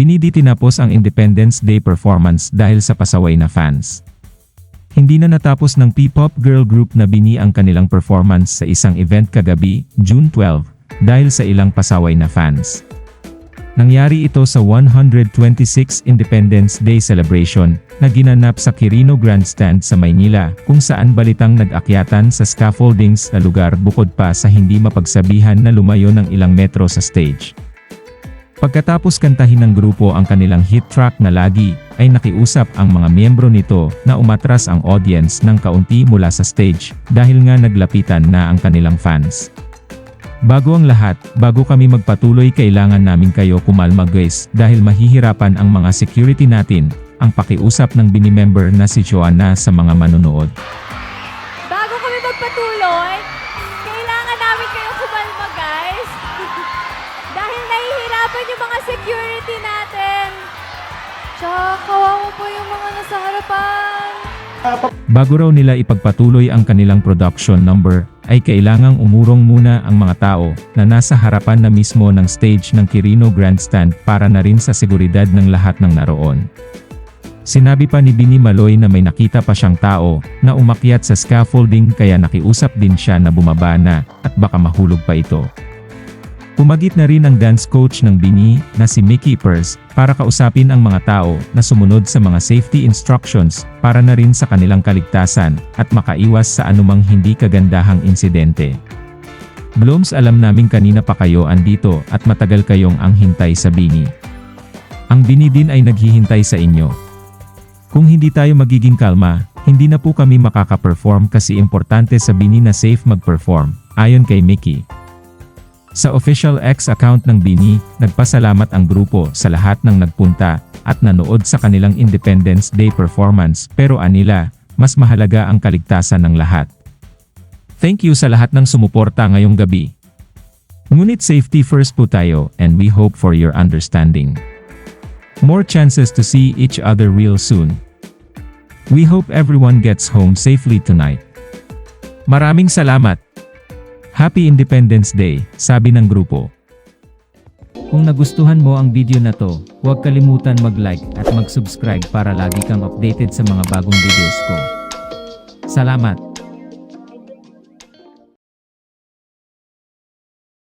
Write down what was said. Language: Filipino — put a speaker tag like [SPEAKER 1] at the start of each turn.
[SPEAKER 1] Binidi tinapos ang Independence Day performance dahil sa pasaway na fans. Hindi na natapos ng P-pop girl group na bini ang kanilang performance sa isang event kagabi, June 12, dahil sa ilang pasaway na fans. Nangyari ito sa 126 Independence Day celebration na ginanap sa Quirino Grandstand sa Maynila kung saan balitang nag-akyatan sa scaffoldings na lugar bukod pa sa hindi mapagsabihan na lumayo ng ilang metro sa stage. Pagkatapos kantahin ng grupo ang kanilang hit track na lagi, ay nakiusap ang mga miyembro nito na umatras ang audience ng kaunti mula sa stage dahil nga naglapitan na ang kanilang fans. Bago ang lahat, bago kami magpatuloy kailangan namin kayo kumalma guys dahil mahihirapan ang mga security natin, ang pakiusap ng bini-member na si Joanna sa mga manonood.
[SPEAKER 2] Bago kami magpatuloy, kailangan namin kayo kumalma, guys. Nahihirapan yung mga security natin. Tsaka kawawa po yung mga nasa harapan.
[SPEAKER 1] Bago raw nila ipagpatuloy ang kanilang production number, ay kailangang umurong muna ang mga tao na nasa harapan na mismo ng stage ng Quirino Grandstand para na rin sa seguridad ng lahat ng naroon. Sinabi pa ni Bini Maloy na may nakita pa siyang tao na umakyat sa scaffolding kaya nakiusap din siya na bumaba na at baka mahulog pa ito. Pumagit na rin ang dance coach ng Bini na si Mickey Pers para kausapin ang mga tao na sumunod sa mga safety instructions para na rin sa kanilang kaligtasan at makaiwas sa anumang hindi kagandahang insidente. Blooms alam namin kanina pa kayo andito at matagal kayong ang hintay sa Bini. Ang Bini din ay naghihintay sa inyo. Kung hindi tayo magiging kalma, hindi na po kami makaka-perform kasi importante sa Bini na safe mag-perform, ayon kay Mickey. Sa official X account ng Bini, nagpasalamat ang grupo sa lahat ng nagpunta at nanood sa kanilang Independence Day performance pero anila, mas mahalaga ang kaligtasan ng lahat. Thank you sa lahat ng sumuporta ngayong gabi. Ngunit safety first po tayo and we hope for your understanding. More chances to see each other real soon. We hope everyone gets home safely tonight. Maraming salamat! Happy Independence Day, sabi ng grupo. Kung nagustuhan mo ang video na to, huwag kalimutan mag-like at mag-subscribe para lagi kang updated sa mga bagong videos ko. Salamat!